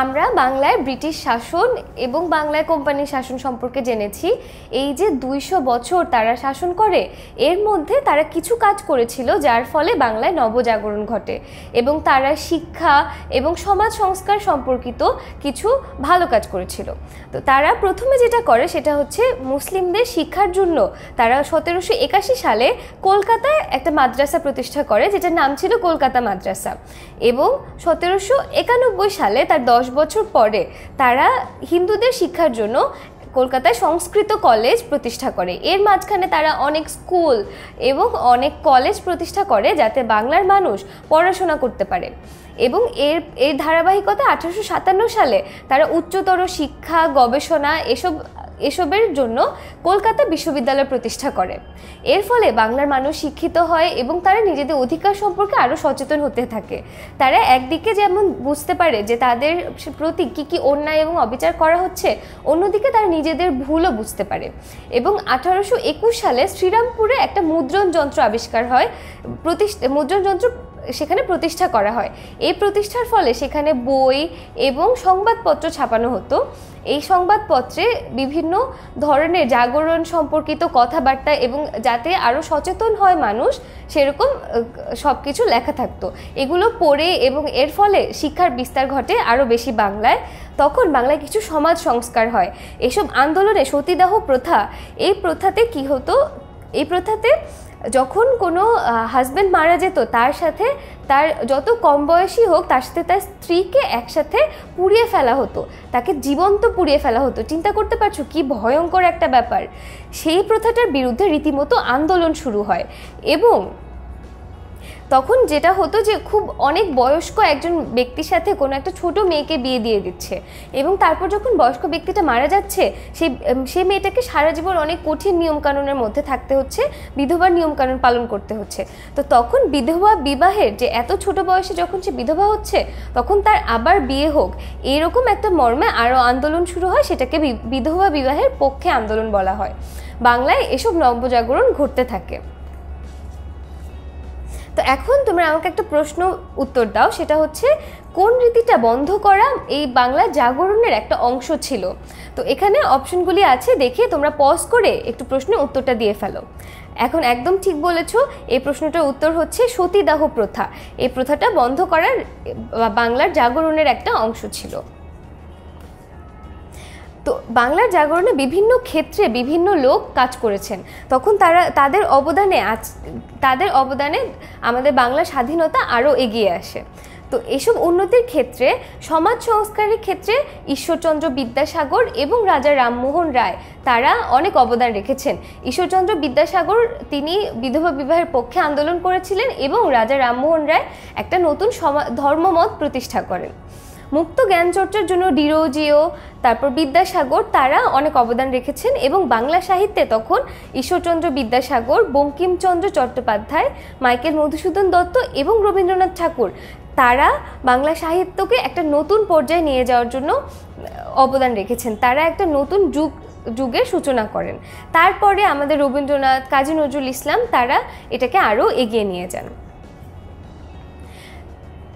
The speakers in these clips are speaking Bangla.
আমরা বাংলায় ব্রিটিশ শাসন এবং বাংলায় কোম্পানির শাসন সম্পর্কে জেনেছি। এই যে দুইশো বছর তারা শাসন করে, এর মধ্যে তারা কিছু কাজ করেছিল যার ফলে বাংলায় নবজাগরণ ঘটে এবং তারা শিক্ষা এবং সমাজ সংস্কার সম্পর্কিত কিছু ভালো কাজ করেছিল। তো তারা প্রথমে যেটা করে সেটা হচ্ছে মুসলিমদের শিক্ষার জন্য তারা সতেরোশো একাশি সালে কলকাতায় একটা মাদ্রাসা প্রতিষ্ঠা করে, যেটার নাম ছিল কলকাতা মাদ্রাসা এবং সতেরোশো একানব্বই সালে তার দশ বছর পরে তারা হিন্দুদের শিক্ষার জন্য কলকাতায় সংস্কৃত কলেজ প্রতিষ্ঠা করে। এর মাঝখানে তারা অনেক স্কুল এবং অনেক কলেজ প্রতিষ্ঠা করে যাতে বাংলার মানুষ পড়াশোনা করতে পারে। এবং এর এর ধারাবাহিকতা আঠারোশো সাতান্ন সালে তারা উচ্চতর শিক্ষা, গবেষণা এসব এসবের জন্য কলকাতা বিশ্ববিদ্যালয় প্রতিষ্ঠা করে। এর ফলে বাংলার মানুষ শিক্ষিত হয় এবং তারা নিজেদের অধিকার সম্পর্কে আরও সচেতন হতে থাকে। তারা একদিকে যেমন বুঝতে পারে যে তাদের প্রতি কী কী অন্যায় এবং অবিচার করা হচ্ছে, অন্যদিকে তারা নিজেদের ভুলও বুঝতে পারে। এবং আঠারোশো একুশ সালে শ্রীরামপুরে একটা মুদ্রণ যন্ত্র আবিষ্কার হয়। প্রতিষ্ঠা মুদ্রণ যন্ত্র সেখানে প্রতিষ্ঠা করা হয়। এই প্রতিষ্ঠার ফলে সেখানে বই এবং সংবাদপত্র ছাপানো হতো। এই সংবাদপত্রে বিভিন্ন ধরনের জাগরণ সম্পর্কিত কথাবার্তা এবং যাতে আরও সচেতন হয় মানুষ, সেরকম সব কিছু লেখা থাকতো। এগুলো পড়ে এবং এর ফলে শিক্ষার বিস্তার ঘটে আরও বেশি বাংলায়। তখন বাংলায় কিছু সমাজ সংস্কার হয়। এসব আন্দোলনে সতীদাহ প্রথা, এই প্রথাতে কি হতো? এই প্রথাতে যখন কোনো হাজব্যান্ড মারা যেত, তার সাথে তার যত কম বয়সী হোক, তার সাথে তার স্ত্রীকে একসাথে পুড়িয়ে ফেলা হতো। তাকে জীবন্ত পুড়িয়ে ফেলা হতো। চিন্তা করতে পারছ কি ভয়ঙ্কর একটা ব্যাপার। সেই প্রথাটার বিরুদ্ধে রীতিমতো আন্দোলন শুরু হয়। এবং তখন যেটা হতো যে খুব অনেক বয়স্ক একজন ব্যক্তির সাথে কোনো একটা ছোট মেয়েকে বিয়ে দিয়ে দিচ্ছে এবং তারপর যখন বয়স্ক ব্যক্তিটা মারা যাচ্ছে, সেই সেই মেয়েটাকে সারা জীবন অনেক কঠিন নিয়মকানুনের মধ্যে থাকতে হচ্ছে, বিধবার নিয়মকানুন পালন করতে হচ্ছে। তো তখন বিধবা বিবাহের যে এত ছোট বয়সে যখন সে বিধবা হচ্ছে, তখন তার আবার বিয়ে হোক, এরকম একটা মর্মে আরও আন্দোলন শুরু হয়, সেটাকে বিধবা বিবাহের পক্ষে আন্দোলন বলা হয়। বাংলায় এসব নবজাগরণ ঘটতে থাকে। এখন তোমরা আমাকে একটা প্রশ্ন উত্তর দাও, সেটা হচ্ছে, কোন রীতিটা বন্ধ করা এই বাংলা জাগরণের একটা অংশ ছিল? তো এখানে অপশনগুলি আছে, দেখে তোমরা পজ করে একটু প্রশ্নের উত্তরটা দিয়ে ফেলো। এখন একদম ঠিক বলেছ, এই প্রশ্নটার উত্তর হচ্ছে সতীদাহ প্রথা। এই প্রথাটা বন্ধ করার বাংলার জাগরণের একটা অংশ ছিল। তো বাংলার জাগরণে বিভিন্ন ক্ষেত্রে বিভিন্ন লোক কাজ করেছেন। তখন তারা, তাদের অবদানে আজ, তাদের অবদানে আমাদের বাংলা স্বাধীনতা আরও এগিয়ে আসে। তো এসব উন্নতির ক্ষেত্রে, সমাজ সংস্কারের ক্ষেত্রে ঈশ্বরচন্দ্র বিদ্যাসাগর এবং রাজা রামমোহন রায়, তারা অনেক অবদান রেখেছেন। ঈশ্বরচন্দ্র বিদ্যাসাগর, তিনি বিধবা বিবাহের পক্ষে আন্দোলন করেছিলেন এবং রাজা রামমোহন রায় একটা নতুন সমা, ধর্মমত প্রতিষ্ঠা করেন। মুক্ত জ্ঞান চর্চার জন্য ডিরোজিও তারপর বিদ্যাসাগর, তারা অনেক অবদান রেখেছেন এবং বাংলা সাহিত্যে তখন ঈশ্বরচন্দ্র বিদ্যাসাগর, বঙ্কিমচন্দ্র চট্টোপাধ্যায়, মাইকেল মধুসূদন দত্ত এবং রবীন্দ্রনাথ ঠাকুর, তারা বাংলা সাহিত্যকে একটা নতুন পর্যায়ে নিয়ে যাওয়ার জন্য অবদান রেখেছেন। তারা একটা নতুন যুগ, যুগের সূচনা করেন। তারপরে আমাদের রবীন্দ্রনাথ, কাজী নজরুল ইসলাম, তারা এটাকে আরও এগিয়ে নিয়ে যান।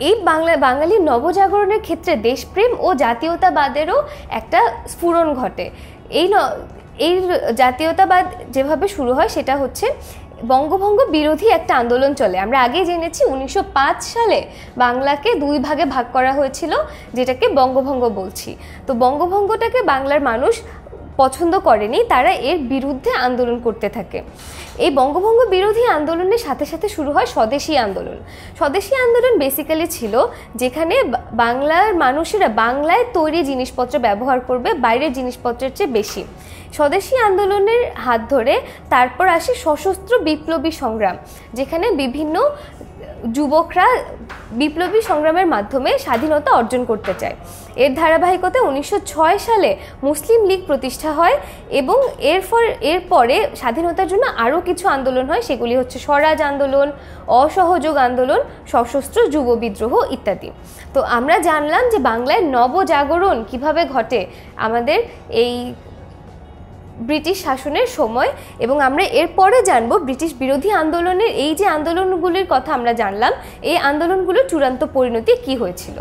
এই বাংলা বাঙালির নবজাগরণের ক্ষেত্রে দেশপ্রেম ও জাতীয়তাবাদেরও একটা স্ফুরণ ঘটে। এই ন, এই জাতীয়তাবাদ যেভাবে শুরু হয়, সেটা হচ্ছে বঙ্গভঙ্গ বিরোধী একটা আন্দোলন চলে। আমরা আগেই জেনেছি উনিশশো পাঁচ সালে বাংলাকে দুই ভাগে ভাগ করা হয়েছিল, যেটাকে বঙ্গভঙ্গ বলছি। তো বঙ্গভঙ্গটাকে বাংলার মানুষ পছন্দ করেনি, তারা এর বিরুদ্ধে আন্দোলন করতে থাকে। এই বঙ্গভঙ্গ বিরোধী আন্দোলনের সাথে সাথে শুরু হয় স্বদেশী আন্দোলন। স্বদেশী আন্দোলন বেসিক্যালি ছিল যেখানে বাংলার মানুষেরা বাংলায় তৈরি জিনিসপত্র ব্যবহার করবে, বাইরের জিনিসপত্রের চেয়ে বেশি। স্বদেশী আন্দোলনের হাত ধরে তারপর আসে সশস্ত্র বিপ্লবী সংগ্রাম, যেখানে বিভিন্ন যুবকরা বিপ্লবী সংগ্রামের মাধ্যমে স্বাধীনতা অর্জন করতে চায়। এর ধারাবাহিকতায় উনিশশো সালে মুসলিম লীগ প্রতিষ্ঠা হয় এবং এর এরপরে স্বাধীনতার জন্য আরও কিছু আন্দোলন হয়, সেগুলি হচ্ছে স্বরাজ আন্দোলন, অসহযোগ আন্দোলন, সশস্ত্র যুব বিদ্রোহ ইত্যাদি। তো আমরা জানলাম যে বাংলায় নবজাগরণ কীভাবে ঘটে? আমাদের এই ব্রিটিশ শাসনের সময় এবং আমরা এরপরে জানব ব্রিটিশ বিরোধী আন্দোলনের, এই যে আন্দোলনগুলির কথা আমরা জানলাম, এই আন্দোলনগুলোর চূড়ান্ত পরিণতি কি হয়েছিল?